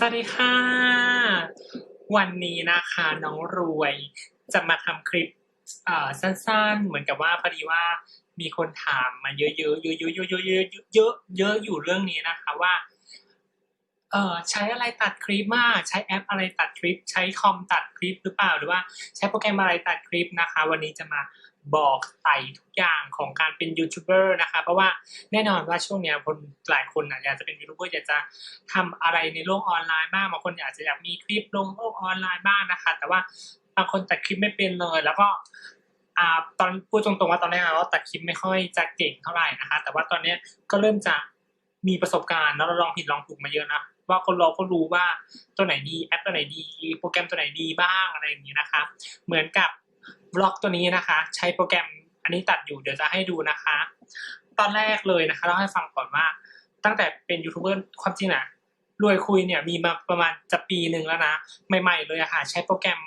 สวัสดีค่ะ วันนี้นะคะน้องรวยจะมาทำคลิปสั้นๆ เหมือนกับว่าพอดีว่ามีคนถามมาเยอะๆเยอะๆเยอะๆเยอะๆเยอะๆเยอะอยู่เรื่องนี้นะคะว่าเออใช้อะไรตัดคลิปมากใช้แอปอะไรตัดคลิป ใช้คอมตัดคลิปหรือเปล่าหรือว่าใช้โปรแกรมอะไรตัดคลิปนะคะ วันนี้จะมา บอกไต่ทุกอย่างของการเป็นยูทูบเบอร์นะคะ เพราะว่าแน่นอนว่าช่วงเนี้ยคนหลายคนนะอยากจะเป็นยูทูบเบอร์อยากจะทำอะไรในโลกออนไลน์บ้างบางคนอยากจะอยากมีคลิปลงโลกออนไลน์บ้างนะคะ แต่ว่าบางคนตัดคลิปไม่เป็นเลย แล้วก็อ่าตอนพูดตรงๆว่าตอนแรกเราตัดคลิปไม่ค่อยจะเก่งเท่าไหร่นะคะ แต่ว่าตอนนี้ก็เริ่มจะมีประสบการณ์แล้วเราลองผิดลองถูกมาเยอะนะว่าคนเราก็รู้ว่าตัวไหนดีแอปตัวไหนดี โปรแกรมตัวไหนดีบ้างอะไรอย่างนี้นะคะ เหมือนกับ บล็อกตัวนี้นะคะ ใช้โปรแกรมอันนี้ตัดอยู่เดี๋ยวจะให้ดูนะคะ ตอนแรกเลยนะคะเล่าให้ฟังก่อนว่า ตั้งแต่เป็นยูทูบเบอร์ความจริงนะรวยคุยเนี่ยมีมาประมาณจะปีหนึ่งแล้วนะ ใหม่ ๆ เลยอะค่ะ ใช้โปรแกรม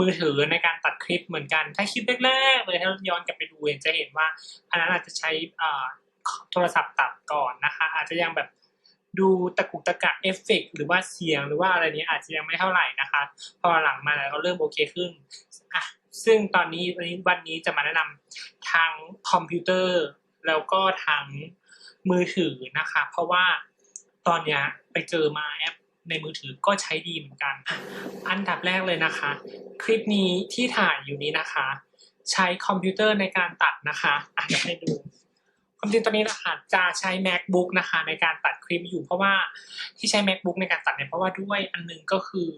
มือถือในการตัดคลิปเหมือนกัน ถ้าคลิปแรกๆเลยถ้าย้อนกลับไปดูจะเห็นว่า อันนั้นอาจจะใช้โทรศัพท์ตัดก่อนนะคะ อาจจะยังแบบดูตะกุกตะกักเอฟเฟกต์หรือว่าเสียงหรือว่าอะไรนี้อาจจะยังไม่เท่าไหร่นะคะ พอหลังมาแล้วก็เริ่มโอเคขึ้นอะ ซึ่งตอนนี้วันนี้วันนี้จะมาแนะนำทั้งคอมพิวเตอร์ แล้วก็ทั้งมือถือนะคะ เพราะว่าตอนเนี้ยไปเจอมาแอปในมือถือก็ใช้ดีเหมือนกัน อันดับแรกเลยนะคะ คลิปนี้ที่ถ่ายอยู่นี้นะคะ ใช้คอมพิวเตอร์ในการตัดนะคะอะเดี๋ยวให้ดูความจริงตอนนี้นะคะจะใช้ macbook นะคะ ในการตัดคลิปอยู่เพราะว่าที่ใช้ macbook ในการตัดเนี่ยเพราะว่าด้วยอันหนึงก็คือ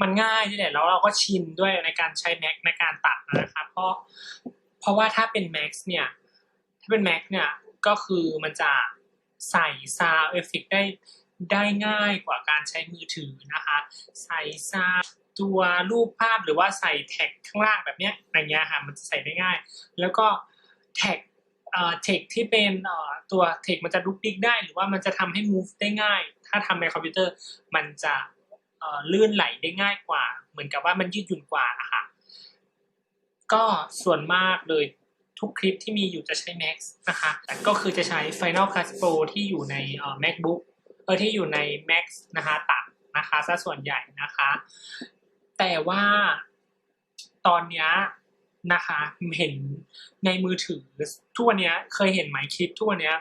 มันง่ายนี่แหละแล้วเราก็ชินด้วยในการใช้ Mac ในการตัดนะคะเพราะเพราะว่าถ้าเป็น Mac เนี่ย ถ้าเป็น Mac เนี่ยก็คือมันจะใส่ sound effect ได้ได้ง่ายกว่าการใช้มือถือนะคะ ใส่ sound ตัวรูปภาพหรือว่าใส่แท็กข้างล่างแบบเนี้ยอย่างเงี้ยค่ะมันจะใส่ได้ง่าย แล้วก็แท็กเอ่อเทคที่เป็นเอ่อตัวเทคมันจะลุกดิกได้ หรือว่ามันจะทำให้ move ได้ง่าย ถ้าทำในคอมพิวเตอร์มันจะ ลื่นไหลได้ง่ายกว่า เหมือนกับว่ามันยืดหยุ่นกว่าอะค่ะ ก็ส่วนมากเลยทุกคลิปที่มีอยู่จะใช้ Max นะคะ แต่ก็คือจะใช้ Final Cut Pro ที่อยู่ใน MacBook เออที่อยู่ใน Max นะคะตัดนะคะซะส่วนใหญ่นะคะ แต่ว่าตอนนี้นะคะเห็นในมือถือทุกวันเนี้ยเคยเห็นไหมคลิปทุกวันเนี้ย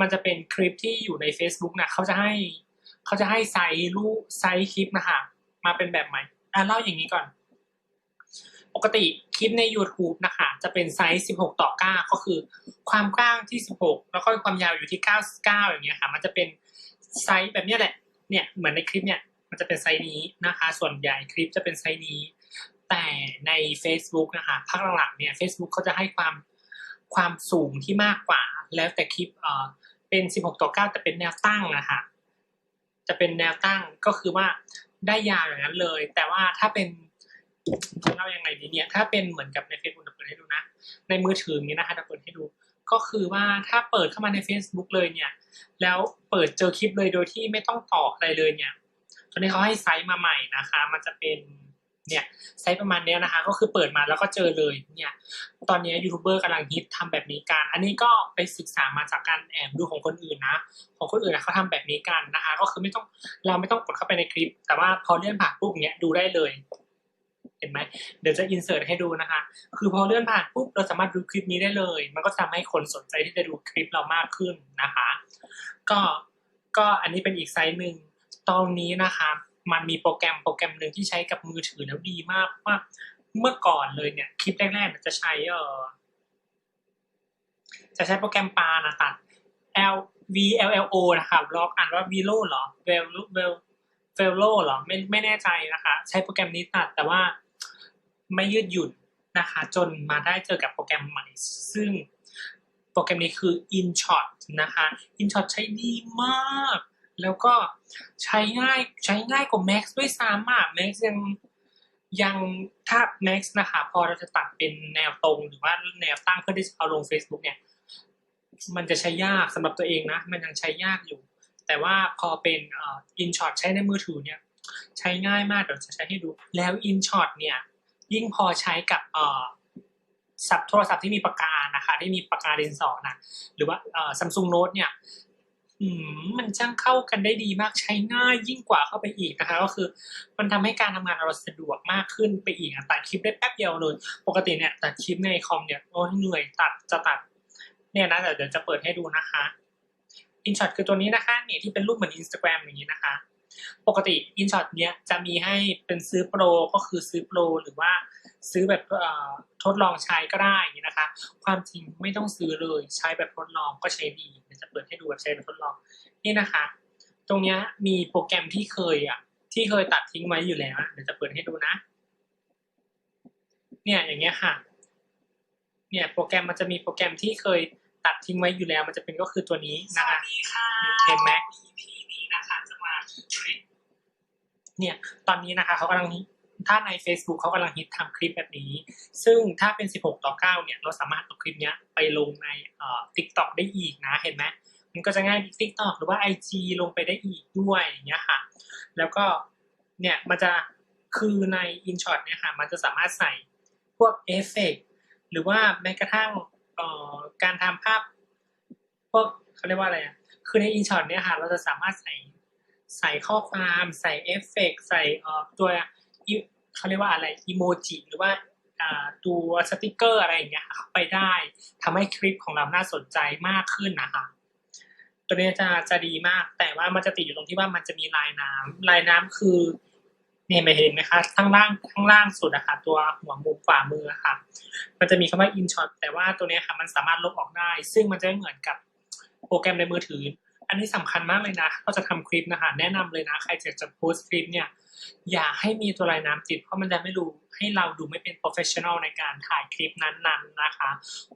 มันจะเป็นคลิปที่อยู่ใน Facebook นะเขาจะให้ เขาจะให้ไซส์รูปไซส์คลิปนะคะมาเป็นแบบใหม่อะเล่าอย่างนี้ก่อน ปกติคลิปใน YouTube นะคะจะเป็นไซส์ 16 ต่อ 9 ก็คือ ความกว้างที่ 16 แล้วก็ความยาวอยู่ที่ 99 อย่างเงี้ยค่ะ มันจะเป็นไซส์แบบนี้แหละ เนี่ยเหมือนในคลิปเนี่ยมันจะเป็นไซส์นี้นะคะ ส่วนใหญ่คลิปจะเป็นไซส์นี้ แต่ใน Facebook นะคะภาคหลังๆเนี่ย Facebook เขาจะให้ความความสูงที่มากกว่า แล้วแต่คลิปเอ่อเป็น 16 ต่อ 9 แต่เป็นแนวตั้งนะคะ จะเป็นแนวตั้งก็คือว่าได้ยาวอย่างนั้นเลย แต่ว่าถ้าเป็นจะเล่ายังไงดีเนี่ย ถ้าเป็นเหมือนกับในเฟซบุ๊กเปิดให้ดูนะ ในมือถืออย่างนี้นะคะจะเปิดให้ดู ก็คือว่าถ้าเปิดเข้ามาใน Facebook เลยเนี่ย แล้วเปิดเจอคลิปเลยโดยที่ไม่ต้องต่ออะไรเลยเนี่ย ตอนนี้เขาให้ไซส์มาใหม่นะคะ มันจะเป็น เนี่ยไซส์ประมาณนี้นะคะ ก็คือเปิดมาแล้วก็เจอเลยเนี่ยตอนนี้ยูทูบเบอร์กำลังฮิตทำแบบนี้กันอันนี้ก็ไปศึกษามาจากการแอบดูของคนอื่นนะ ของคนอื่นนะเขาทำแบบนี้กันนะคะ ก็คือไม่ต้องเราไม่ต้องกดเข้าไปในคลิป แต่ว่าพอเลื่อนผ่านปุ๊บเนี้ยดูได้เลยเห็นไหมเดี๋ยวจะอินเสิร์ตให้ดูนะคะ คือพอเลื่อนผ่านปุ๊บเราสามารถดูคลิปนี้ได้เลย มันก็ทำให้คนสนใจที่จะดูคลิปเรามากขึ้นนะคะ ก็ก็อันนี้เป็นอีกไซส์หนึ่งตอนนี้นะคะ มันมีโปรแกรมโปรแกรมหนึ่งที่ใช้กับมือถือแล้วดีมากว่าเมื่อก่อนเลยเนี่ย คลิปแรกๆจะใช้เออจะใช้โปรแกรมปานะตัด L V L L O นะครับลอกอ่านว่า Velo เหรอ Vel Vel Velo เหรอไม่ไม่แน่ใจนะคะ ใช้โปรแกรมนี้ตัดแต่ว่าไม่ยืดหยุ่นนะคะ จนมาได้เจอกับโปรแกรมใหม่ ซึ่งโปรแกรมนี้คือ InShot นะคะ InShot ใช้ดีมาก แล้วก็ใช้ง่ายใช้ง่ายกว่า Max ด้วยซ้ำอะ Max ยังยังถ้า Max นะคะ พอเราจะตัดเป็นแนวตรงหรือว่าแนวตั้งเพื่อที่จะเอาลง Facebook เนี่ย มันจะใช้ยากสำหรับตัวเองนะ มันยังใช้ยากอยู่ แต่ว่าพอเป็นอ่อ InShot ใช้ในมือถือเนี่ย ใช้ง่ายมากเดี๋ยวจะใช้ให้ดู แล้ว InShot เนี่ย ยิ่งพอใช้กับเอ่อสับโทรศัพท์ที่มีปากกานะคะที่มีปากกาดินสอนะหรือว่าเอ่อ Samsung Note เนี่ย มันช่างเข้ากันได้ดีมากใช้ง่ายยิ่งกว่าเข้าไปอีกนะคะ ก็คือมันทำให้การทำงานเราสะดวกมากขึ้นไปอีกตัดคลิปได้แป๊บเดียวเลยปกติเนี่ยตัดคลิปในคอมเนี่ยโอ้ยเหนื่อยตัดจะตัด เนี่ยนะเดี๋ยวเดี๋ยวจะเปิดให้ดูนะคะอินช็อตคือตัวนี้นะคะเนี่ยที่เป็นรูปเหมือนอินสตาแกรมอย่างนี้นะคะ ปกติอินช็อตเนี้ยจะมีให้เป็นซื้อโปรก็คือซื้อโปรหรือว่าซื้อแบบเอ่อทดลองใช้ก็ได้อย่างนี้นะคะ ความจริงไม่ต้องซื้อเลยใช้แบบทดลองก็ใช้ดีเดี๋ยวจะเปิดให้ดูแบบใช้แบบทดลองนี่นะคะ ตรงเนี้ยมีโปรแกรมที่เคยอะที่เคยตัดทิ้งไว้อยู่แล้วอะเดี๋ยวจะเปิดให้ดูนะ เนี่ยอย่างเงี้ยค่ะ เนี่ยโปรแกรมมันจะมีโปรแกรมที่เคยตัดทิ้งไว้อยู่แล้ว มันจะเป็นก็คือตัวนี้นะคะเห็นไหม EP นี้นะคะจะมาทริค เนี่ยตอนนี้นะคะเขากำลังถ้าใน Facebook เขากำลังฮิตทำคลิปแบบนี้ ซึ่งถ้าเป็น 16 ต่อ 9 เนี่ย เราสามารถเอาคลิปนี้ไปลงในเอ่อ TikTok ได้อีกนะ เห็นไหม มันก็จะง่าย TikTok หรือว่า IG ลงไปได้อีกด้วยอย่างเงี้ยค่ะ แล้วก็ เนี่ย มันจะ คือใน InShot เนี่ยค่ะ มันจะสามารถใส่พวกเอฟเฟกต์หรือว่าแม้กระทั่งเอ่อการทำภาพ พวกเขาเรียกว่าอะไรอะ คือใน InShot เนี่ยค่ะ เราจะสามารถใส่ ใส่ข้อความใส่เอฟเฟกต์ใส่ออตัวเขาเรียกว่าอะไรอีโมจิหรือว่าตัวสติกเกอร์อะไรอย่างเงี้ยไปได้ทำให้คลิปของเราน่าสนใจมากขึ้นนะคะตัวนี้จะจะดีมาก แต่ว่ามันจะติดอยู่ตรงที่ว่ามันจะมีลายน้ำลายน้ำคือเนี่ยไม่เห็นไหมคะข้างล่างข้างล่างสุดอะค่ะตัวหัวมุมขวามือะค่ะ มันจะมีคำว่า InShot แต่ว่าตัวนี้ค่ะมันสามารถลบออกได้ ซึ่งมันจะไม่เหมือนกับโปรแกรมในมือถือ อันนี้สำคัญมากเลยนะก็จะทำคลิปนะคะแนะนำเลยนะ ใครจะจะโพสคลิปเนี่ยอย่าให้มีตัวลายน้ำติด เพราะมันจะไม่รู้ให้เราดูไม่เป็น professional ในการถ่ายคลิปนั้นๆนะคะ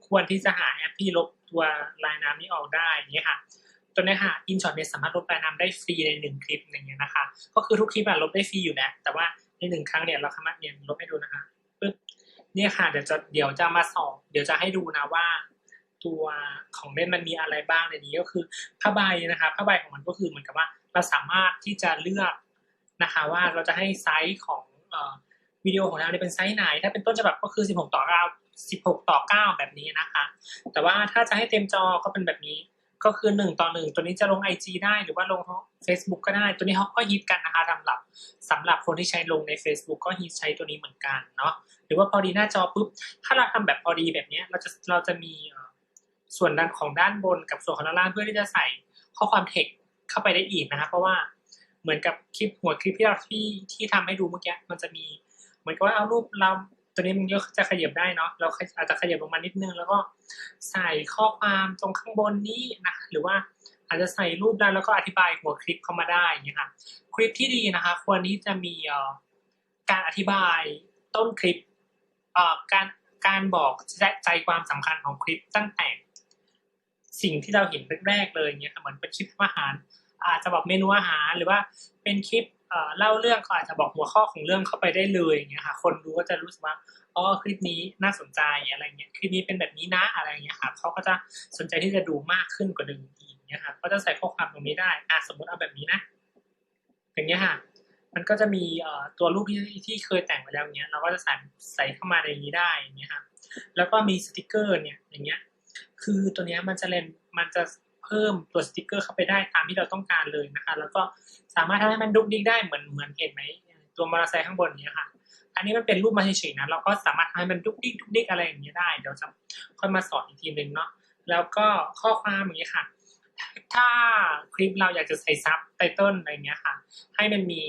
ควรที่จะหาแอปที่ลบตัวลายน้ำนี้ออกได้อย่างเงี้ยค่ะตัวนี้ค่ะ InShot เนี่ยสามารถลบลายน้ำได้ฟรีในหนึ่งคลิปอย่างเงี้ยนะคะ ก็คือทุกคลิปอะลบได้ฟรีอยู่แล้ว แต่ว่าในหนึ่งครั้งเนี่ยเราสามารถเนี่ยลบให้ดูนะคะปึ๊บเนี่ยค่ะเดี๋ยวจะเดี๋ยวจะมาสอบเดี๋ยวจะให้ดูนะว่า ตัวของเล่นมันมีอะไรบ้างในนี้ก็คือผ้าใบนะคะผ้าใบของมันก็คือเหมือนกับว่าเราสามารถที่จะเลือกนะคะว่าเราจะให้ไซส์ของอวิดีโอของเราเนี่ยเป็นไซส์ไหน ถ้าเป็นต้นฉบับก็คือ 16 ต่อ 9 16 ต่อ 9 แบบนี้นะคะ แต่ว่าถ้าจะให้เต็มจอก็เป็นแบบนี้ก็คือ 1 ต่อ 1 ตัวนี้จะลง IG ได้หรือว่าลง Facebook ก็ได้ ตัวนี้เขาก็ฮิตกันนะคะสำหรับสำหรับคนที่ใช้ลงใน Facebook ก็ฮิตใช้ตัวนี้เหมือนกันเนาะหรือว่าพอดีหน้าจอปุ๊บถ้าเราทำแบบพอดีแบบนี้เราจะเราจะมีเอ่ ส่วนด้านของด้านบนกับส่วนของด้านล่างเพื่อที่จะใส่ข้อความเทคเข้าไปได้อีกนะคะเพราะว่าเหมือนกับคลิปหัวคลิปที่เราที่ที่ทำให้ดูเมื่อกี้มันจะมีเหมือนกับว่าเอารูปเราตัวนี้มันก็จะขยับได้เนาะเราอาจจะขยับลงมานิดนึง แล้วก็ใส่ข้อความตรงข้างบนนี้นะหรือว่าอาจจะใส่รูปได้แล้วก็อธิบายหัวคลิปเข้ามาได้อย่างเงี้ยค่ะคลิปที่ดีนะคะ ควรที่จะมีการอธิบายต้นคลิปการการบอกใจความสำคัญของคลิปตั้งแต่ สิ่งที่เราเห็นแรกๆเลยเนี่ยค่ะเหมือนเป็นคลิปอาหาร อาจจะบอกเมนูอาหารหรือว่าเป็นคลิปเล่าเรื่องก็อาจจะบอกหัวข้อของเรื่องเข้าไปได้เลยอย่างเงี้ยค่ะคนดูก็จะรู้สึกว่าอ๋อคลิปนี้น่าสนใจอะไรเงี้ยคลิปนี้เป็นแบบนี้นะอะไรเงี้ยค่ะเขาก็จะสนใจที่จะดูมากขึ้นกว่าเดิมอีกเนี่ยค่ะก็จะใส่ข้อความตรงนี้ได้อะสมมติเอาแบบนี้นะอย่างเงี้ยค่ะมันก็จะมีตัวรูปที่ที่เคยแต่งไว้แล้วเนี้ยเราก็จะใส่ใส่เข้ามาในนี้ได้อย่างเงี้ยค่ะแล้วก็มีสติกเกอร์เนี่ยอย่างเงี้ย คือตัวนี้มันจะเลนมันจะเพิ่มตัวสติกเกอร์เข้าไปได้ตามที่เราต้องการเลยนะคะ แล้วก็สามารถทำให้มันดุกดิกได้เหมือนเหมือนเห็นไหมตัวมอเตอร์ไซค์ข้างบนนี้ค่ะ อันนี้มันเป็นรูปมาเฉยๆนะเราก็สามารถทำให้มันดุกดิกดุกดิกอะไรอย่างเงี้ยได้เดี๋ยวจะค่อยมาสอนอีกทีหนึ่งเนาะแล้วก็ข้อความอย่างเงี้ยค่ะ ถ้าคลิปเราอยากจะใส่ซับไตเติลอะไรเงี้ยค่ะ ให้มันมี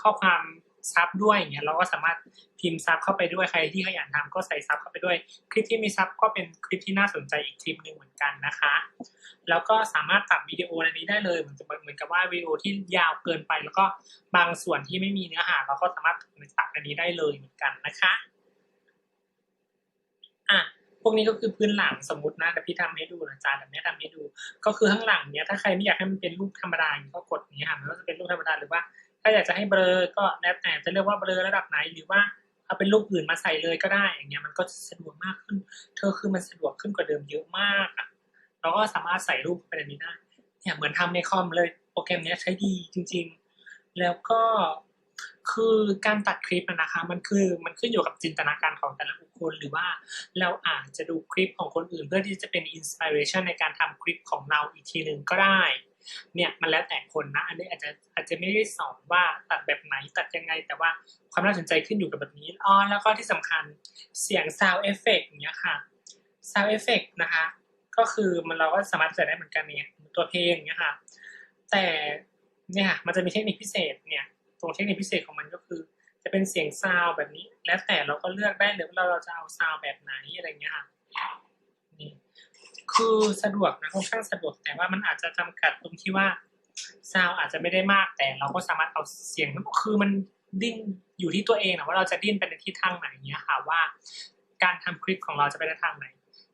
ข้อความ ซับด้วยอย่างเงี้ยเราก็สามารถพิมพ์ซับเข้าไปด้วยใครที่ขยันทำก็ใส่ซับเข้าไปด้วย คลิปที่มีซับก็เป็นคลิปที่น่าสนใจอีกคลิปหนึ่งเหมือนกันนะคะ แล้วก็สามารถตัดวิดีโอในนี้ได้เลยเหมือนจะเหมือนกับว่าวิดีโอที่ยาวเกินไป แล้วก็บางส่วนที่ไม่มีเนื้อหาเราก็สามารถตัดในนี้ได้เลยเหมือนกันนะคะอะพวกนี้ก็คือพื้นหลังสมมตินะแต่พี่ทำให้ดูนะจ๊ะแต่แม่ทำให้ดู ก็คือข้างหลังเนี้ยถ้าใครไม่อยากให้มันเป็นรูปธรรมดาอย่างนี้ก็กดนี้ค่ะมันก็จะเป็นรูปธรรมดาหรือว่า ถ้าอยากจะให้เบลอก็แล้วแต่จะเลือกว่าเบลอระดับไหนหรือว่าเอาเป็นรูปอื่นมาใส่เลยก็ได้อย่างเงี้ยมันก็สะดวกมากขึ้น เธอคือมันสะดวกขึ้นกว่าเดิมเยอะมากอะเราก็สามารถใส่รูปไปในนี้ได้เนี่ยเหมือนทำในคอมเลยโปรแกรมเนี้ยใช้ดีจริง ๆ แล้วก็คือการตัดคลิปนะคะ มันคือมันขึ้นอยู่กับจินตนาการของแต่ละบุคคลหรือว่าเราอาจจะดูคลิปของคนอื่น เพื่อที่จะเป็นอินสปิเรชันในการทำคลิปของเราอีกทีหนึ่งก็ได้ เนี่ยมันแล้วแต่คนนะ อันนี้อาจจะอาจจะไม่ได้สอนว่าตัดแบบไหนตัดยังไง แต่ว่าความน่าสนใจขึ้นอยู่กับแบบนี้อ๋อแล้วก็ที่สำคัญเสียง sound effect อย่างเงี้ยค่ะ sound effect นะคะ ก็คือมันเราก็สามารถใส่ได้เหมือนกันเนี่ยตัวเพลงอย่างเงี้ยค่ะ แต่เนี่ยค่ะมันจะมีเทคนิคพิเศษเนี่ยตรงเทคนิคพิเศษของมันก็คือ จะเป็นเสียงซาวแบบนี้ แล้วแต่เราก็เลือกได้เลยว่าเราจะเอาซาวแบบไหนอะไรเงี้ยค่ะ คือสะดวกนะค่อนข้างสะดวกแต่ว่ามันอาจจะจำกัดตรงที่ว่าซาวอาจจะไม่ได้มากแต่เราก็สามารถเอาเสียงคือมันดิ้นอยู่ที่ตัวเองนะว่าเราจะดิ้นไปในทิศทางไหนเนี้ยค่ะว่า การทำคลิปของเราจะไปในทางไหน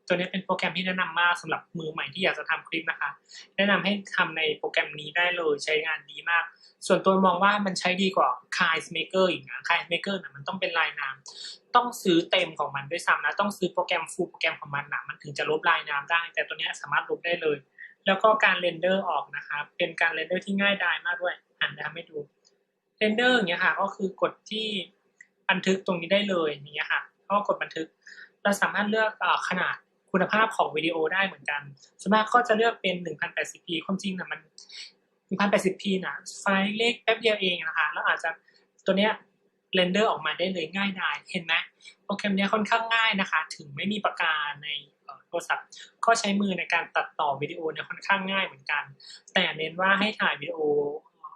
ตัวนี้เป็นโปรแกรมที่แนะนำมากสำหรับมือใหม่ที่อยากจะทำคลิปนะคะ แนะนำให้ทำในโปรแกรมนี้ได้เลยใช้งานดีมาก ส่วนตัวมองว่ามันใช้ดีกว่า k i ์ Maker อีกนะ k i ์ Maker นะมันต้องเป็นลายน้ำต้องซื้อเต็มของมันด้วยซ้ำนะ ต้องซื้อโปรแกรมฟูลโปรแกรมของมันนะมันถึงจะลบลายน้ำได้ แต่ตัวนี้สามารถลบได้เลย แล้วก็การเรนเดอร์ออกนะคะเป็นการเรนเดอร์ที่ง่ายดายมากด้วยอ่านจะทำให้ดูเรนเดอร์อย่างเงี้ยค่ะก็คือกดที่บันทึกตรงนี้ได้เลยอย่างเงี้ยค่ะก็กดบันทึกเราสามารถเลือกอขนาด คุณภาพของวิดีโอได้เหมือนกันส่วนมากก็จะเลือกเป็น 1080p ความจริงนะมัน 1080p นะไฟล์เล็กแป๊บเดียวเองนะคะ แล้วอาจจะตัวเนี้ยเรนเดอร์ออกมาได้เลยง่ายดายเห็นไหมโปรแกรมเนี้ยค่อนข้างง่ายนะคะ ถึงไม่มีปากกาในโทรศัพท์ ก็ใช้มือในการตัดต่อวิดีโอเนี่ยค่อนข้างง่ายเหมือนกัน แต่เน้นว่าให้ถ่ายวิดีโอ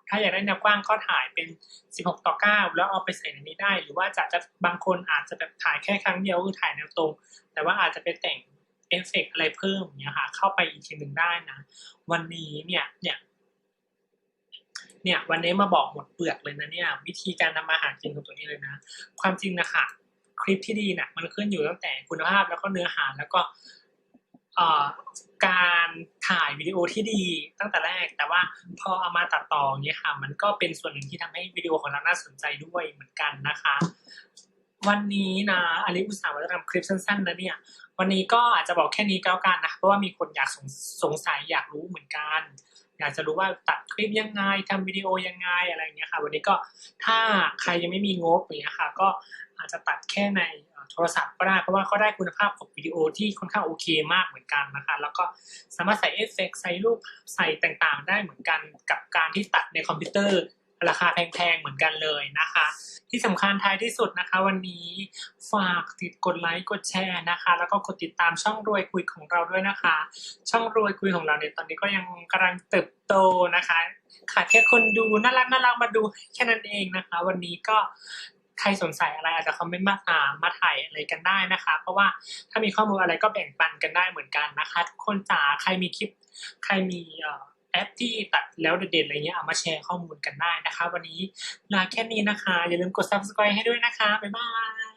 ถ้าอยากได้แนวกว้างก็ถ่ายเป็น 16 ต่อ 9 แล้วเอาไปใส่ในนี้ได้ หรือว่าจะจะบางคนอาจจะแบบถ่ายแค่ครั้งเดียวคือถ่ายแนวตรง แต่ว่าอาจจะไปแต่ง เอฟเฟกต์อะไรเพิ่มเนี่ยค่ะ เข้าไปอีกทีหนึ่งได้นะ วันนี้เนี่ยเนี่ยเนี่ยวันนี้มาบอกหมดเปลือกเลยนะเนี่ย วิธีการทำอาหารกินของตัวเองเลยนะ ความจริงนะคะคลิปที่ดีน่ะมันขึ้นอยู่ตั้งแต่คุณภาพแล้วก็เนื้อหาแล้วก็การถ่ายวิดีโอที่ดีตั้งแต่แรก แต่ว่าพอเอามาตัดต่ออย่างเงี้ยค่ะ มันก็เป็นส่วนหนึ่งที่ทำให้วิดีโอของเราน่าสนใจด้วยเหมือนกันนะคะ วันนี้นะอลิอุตส่าห์ว่าทำคลิปสั้นๆนะเนี่ย วันนี้ก็อาจจะบอกแค่นี้ก็แล้วกันนะเพราะว่ามีคนอยากสงสงสัยอยากรู้เหมือนกัน อยากจะรู้ว่าตัดคลิปยังไงทำวิดีโอยังไงอะไรเงี้ยค่ะ วันนี้ก็ถ้าใครยังไม่มีงบอย่างเงี้ยค่ะ ก็อาจจะตัดแค่ในโทรศัพท์ก็ได้เพราะว่าเขาได้คุณภาพของวิดีโอที่ค่อนข้างโอเคมากเหมือนกันนะคะ แล้วก็สามารถใส่เอฟเฟกต์ใส่รูปใส่ต่างๆ ได้เหมือนกันกับการที่ตัดในคอมพิวเตอร์ ราคาแพงๆเหมือนกันเลยนะคะ ที่สำคัญท้ายที่สุดนะคะ วันนี้ฝากติดกดไลค์กดแชร์นะคะ แล้วก็กดติดตามช่องรวยคุยของเราด้วยนะคะ ช่องรวยคุยของเราเนี่ยตอนนี้ก็ยังกำลังเติบโตนะคะขาดแค่คนดูน่ารักน่ารักมาดูแค่นั้นเองนะคะ วันนี้ก็ใครสงสัยอะไรอาจจะคอมเมนต์มาถามมาถ่ายอะไรกันได้นะคะ เพราะว่าถ้ามีข้อมูลอะไรก็แบ่งปันกันได้เหมือนกันนะคะ ทุกคนจ๋าใครมีคลิปใครมีเอ่อ แอปที่ตัดแล้วเด็ดๆอะไรเงี้ยเอามาแชร์ข้อมูลกันได้นะคะ วันนี้ลาแค่นี้นะคะ อย่าลืมกด subscribe ให้ด้วยนะคะ บ๊ายบาย